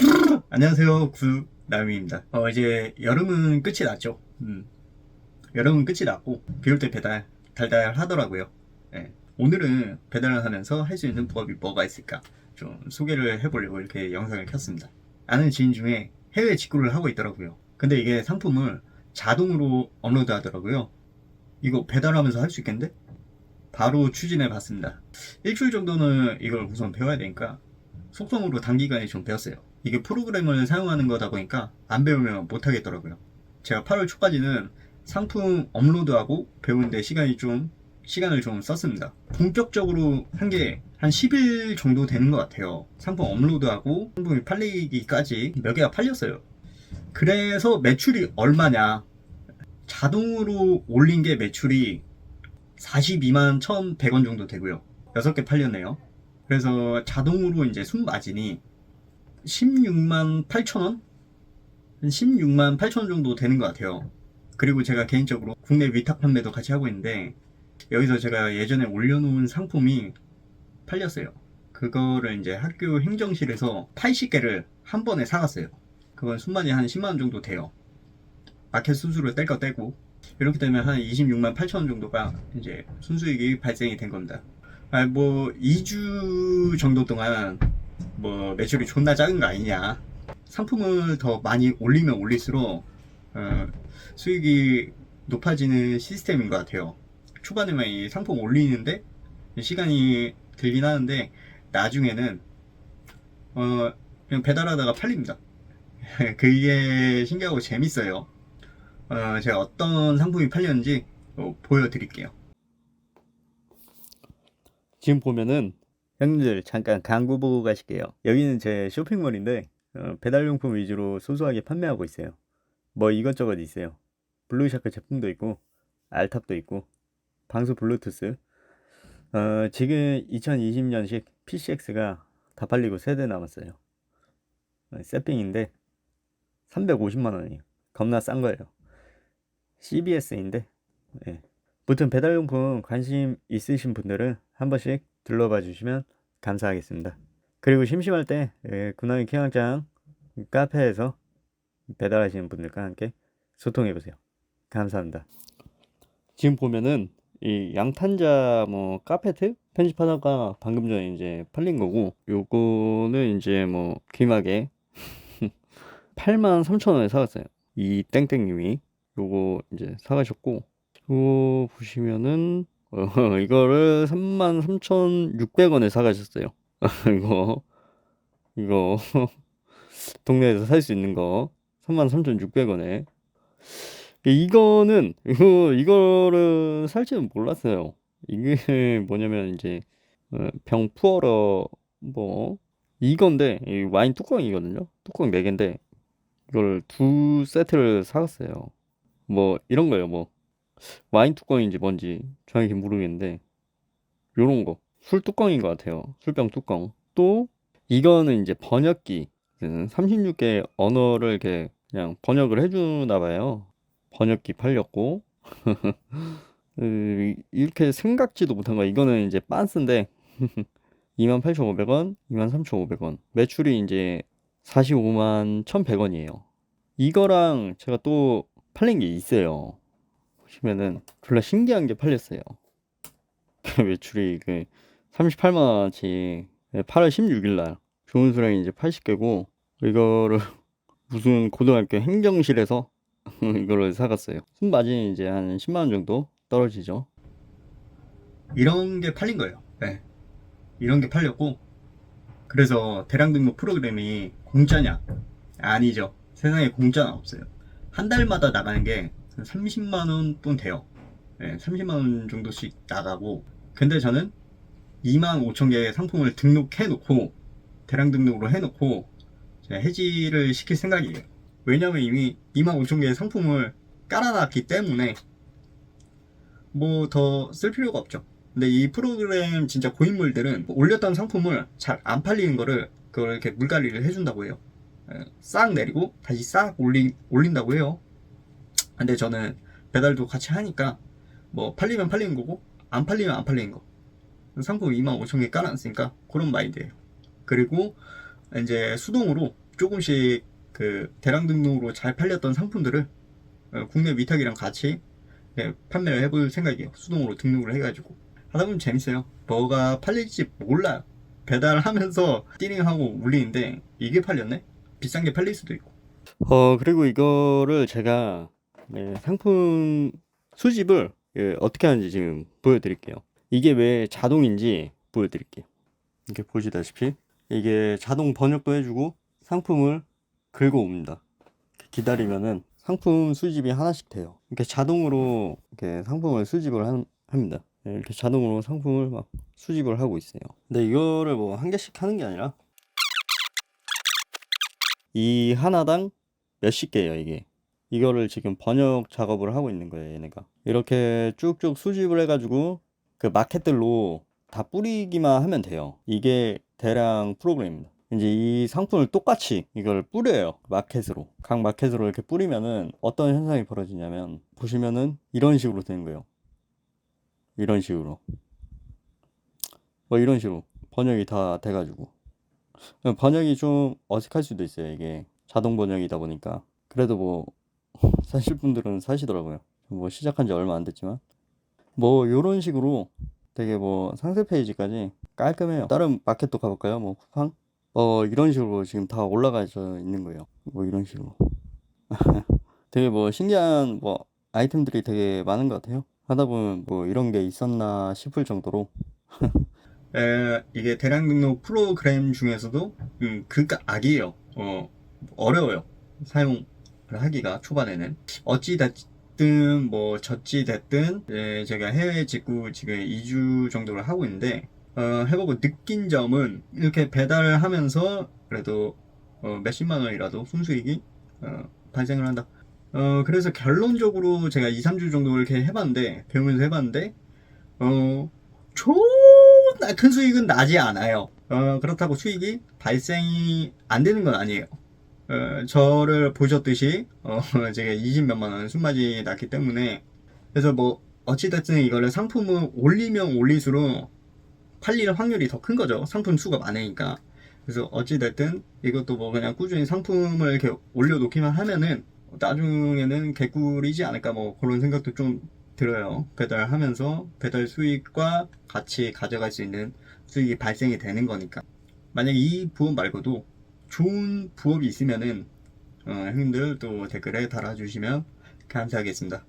안녕하세요 구남입니다 어 이제 여름은 끝이 났죠 음. 여름은 끝이 났고 비올 때 배달 달달 하더라고요 예. 오늘은 배달을 하면서 할 수 있는 부업이 뭐가 있을까 좀 소개를 해보려고 이렇게 영상을 켰습니다 아는 지인 중에 해외 직구를 하고 있더라고요 근데 이게 상품을 자동으로 업로드 하더라고요 이거 배달하면서 할 수 있겠는데? 바로 추진해 봤습니다 일주일 정도는 이걸 우선 배워야 되니까 속성으로 단기간에 좀 배웠어요. 이게 프로그램을 사용하는 거다 보니까 안 배우면 못 하겠더라고요. 제가 8월 초까지는 상품 업로드하고 배우는데 시간이 좀 시간을 좀 썼습니다. 본격적으로 한 게 한 10일 정도 되는 것 같아요. 상품 업로드하고 상품이 팔리기까지 몇 개가 팔렸어요. 그래서 매출이 얼마냐? 자동으로 올린 게 매출이 42만 1,100원 정도 되고요. 6개 팔렸네요. 그래서 자동으로 이제 순마진이 16만 8천 원? 한 16만 8천 원 정도 되는 것 같아요. 그리고 제가 개인적으로 국내 위탁 판매도 같이 하고 있는데 여기서 제가 예전에 올려놓은 상품이 팔렸어요. 그거를 이제 학교 행정실에서 80개를 한 번에 사갔어요. 그건 순마진 한 10만 원 정도 돼요. 마켓 순수를 뗄거 떼고 이렇게 되면 한 26만 8천 원 정도가 이제 순수익이 발생이 된 겁니다. 아, 뭐 2주 정도 동안 뭐 매출이 존나 작은 거 아니냐. 상품을 더 많이 올리면 올릴수록 어, 수익이 높아지는 시스템인 것 같아요. 초반에만 이 상품 올리는데 시간이 들긴 하는데 나중에는 어, 그냥 배달하다가 팔립니다. 그게 신기하고 재밌어요. 어, 제가 어떤 상품이 팔렸는지 어, 보여드릴게요. 지금 보면은 형님들 잠깐 광고 보고 가실게요. 여기는 제 쇼핑몰인데 어, 배달용품 위주로 소소하게 판매하고 있어요. 뭐 이것저것 있어요. 블루샤크 제품도 있고 알탑도 있고 방수 블루투스 어, 지금 2020년식 PCX가 다 팔리고 세 대 남았어요. 어, 세핑인데 350만 원이에요. 겁나 싼 거예요. CBS인데 예. 무튼 배달용품 관심 있으신 분들은 한 번씩 들러봐 주시면 감사하겠습니다. 그리고 심심할 때 예, 군항의 키왕장 카페에서 배달하시는 분들과 함께 소통해 보세요. 감사합니다. 지금 보면은 이 양탄자 뭐 카페트 편집하다가 방금 전에 이제 팔린 거고 요거는 이제 뭐 귀하게 8만 3천 원에 사갔어요. 이 땡땡님이 요거 이제 사가셨고 요 보시면은 어, 이거를 33,600원에 사가셨어요. 이거 이거 동네에서 살 수 있는 거 33,600원에 이거는 이거 이거를 살지는 몰랐어요. 이게 뭐냐면 이제 어, 병 푸어러 뭐 이건데 이 와인 뚜껑이거든요. 뚜껑 4개인데 이걸 두 세트를 사갔어요. 뭐 이런 거예요. 뭐 와인 뚜껑인지 뭔지 정확히 모르겠는데 요런 거 술 뚜껑인 것 같아요. 술병 뚜껑. 또 이거는 이제 번역기 36개 언어를 이렇게 그냥 번역을 해주나 봐요. 번역기 팔렸고 으, 이렇게 생각지도 못한 거야. 이거는 이제 빤스인데 28,500원, 23,500원. 매출이 이제 45만 1,100원이에요. 이거랑 제가 또 팔린 게 있어요. 보시면은 졸라 신기한 게 팔렸어요. 매출이 그 38만 원치 8월 16일 날 좋은 수량이 이제 80개고 이거를 무슨 고등학교 행정실에서 이거를 사갔어요. 순마진이 이제 한 10만 원 정도 떨어지죠. 이런 게 팔린 거예요. 네. 이런 게 팔렸고 그래서 대량 등록 프로그램이 공짜냐? 아니죠. 세상에 공짜는 없어요. 한 달마다 나가는 게 30만 원 돈 돼요. 네, 30만 원 정도씩 나가고 근데 저는 2만 5천 개의 상품을 등록해 놓고 대량 등록으로 해 놓고 해지를 시킬 생각이에요. 왜냐면 이미 2만 5천 개의 상품을 깔아놨기 때문에 뭐 더 쓸 필요가 없죠. 근데 이 프로그램 진짜 고인물들은 올렸던 상품을 잘 안 팔리는 거를 그걸 이렇게 물관리를 해준다고 해요. 예, 싹 내리고 다시 싹 올린, 올린다고 해요. 근데 저는 배달도 같이 하니까 뭐 팔리면 팔리는 거고 안 팔리면 안 팔리는 거. 상품 2만 5천 개 깔아놨으니까 그런 마인드예요. 그리고 이제 수동으로 조금씩 그 대량 등록으로 잘 팔렸던 상품들을 어, 국내 위탁이랑 같이 네, 판매를 해볼 생각이에요. 수동으로 등록을 해가지고 하다 보면 재밌어요. 뭐가 팔릴지 몰라요. 배달하면서 띠링하고 울리는데 이게 팔렸네? 비싼 게 팔릴 수도 있고. 어 그리고 이거를 제가 네, 상품 수집을 예, 어떻게 하는지 지금 보여드릴게요. 이게 왜 자동인지 보여드릴게요. 이렇게 보시다시피 이게 자동 번역도 해주고 상품을 긁어옵니다. 기다리면은 상품 수집이 하나씩 돼요. 이렇게 자동으로 이렇게 상품을 수집을 한- 합니다. 네, 이렇게 자동으로 상품을 막 수집을 하고 있어요. 근데 이거를 뭐 한 개씩 하는 게 아니라 이 하나당 몇십 개예요, 이게. 이거를 지금 번역 작업을 하고 있는 거예요, 얘네가. 이렇게 쭉쭉 수집을 해가지고 그 마켓들로 다 뿌리기만 하면 돼요. 이게 대량 프로그램입니다. 이제 이 상품을 똑같이 이걸 뿌려요. 마켓으로. 각 마켓으로 이렇게 뿌리면은 어떤 현상이 벌어지냐면 보시면은 이런 식으로 되는 거예요. 이런 식으로. 뭐 이런 식으로 번역이 다 돼가지고. 번역이 좀 어색할 수도 있어요. 이게 자동 번역이다 보니까. 그래도 뭐 사실 분들은 사시더라고요. 뭐 시작한 지 얼마 안 됐지만. 뭐 요런 식으로 되게 뭐 상세 페이지까지 깔끔해요. 다른 마켓도 가볼까요? 뭐 쿠팡? 어 이런 식으로 지금 다 올라가져 있는 거예요. 뭐 이런 식으로. 되게 뭐 신기한 뭐 아이템들이 되게 많은 것 같아요. 하다 보면 뭐 이런 게 있었나 싶을 정도로. 에, 이게 대량 등록 프로그램 중에서도 음, 극악이에요. 어, 어려워요. 사용을 하기가 초반에는. 어찌 됐든 뭐 저찌 됐든 예, 제가 해외 직구 지금 2주 정도를 하고 있는데 어, 해보고 느낀 점은 이렇게 배달을 하면서 그래도 어, 몇십만 원이라도 순수익이 어, 발생을 한다. 어, 그래서 결론적으로 제가 2, 3주 정도 이렇게 해봤는데, 배우면서 해봤는데, 어, 존나 큰 수익은 나지 않아요. 어, 그렇다고 수익이 발생이 안 되는 건 아니에요. 어, 저를 보셨듯이, 어, 제가 20몇만 원 순마진이 났기 때문에, 그래서 뭐, 어찌됐든 이거를 상품을 올리면 올릴수록 팔릴 확률이 더 큰 거죠. 상품 수가 많으니까. 그래서 어찌됐든 이것도 뭐 그냥 꾸준히 상품을 이렇게 올려놓기만 하면은 나중에는 개꿀이지 않을까 뭐 그런 생각도 좀 들어요. 배달하면서 배달 수익과 같이 가져갈 수 있는 수익이 발생이 되는 거니까. 만약 이 부업 말고도 좋은 부업이 있으면은 어, 형님들 또 댓글에 달아주시면 감사하겠습니다.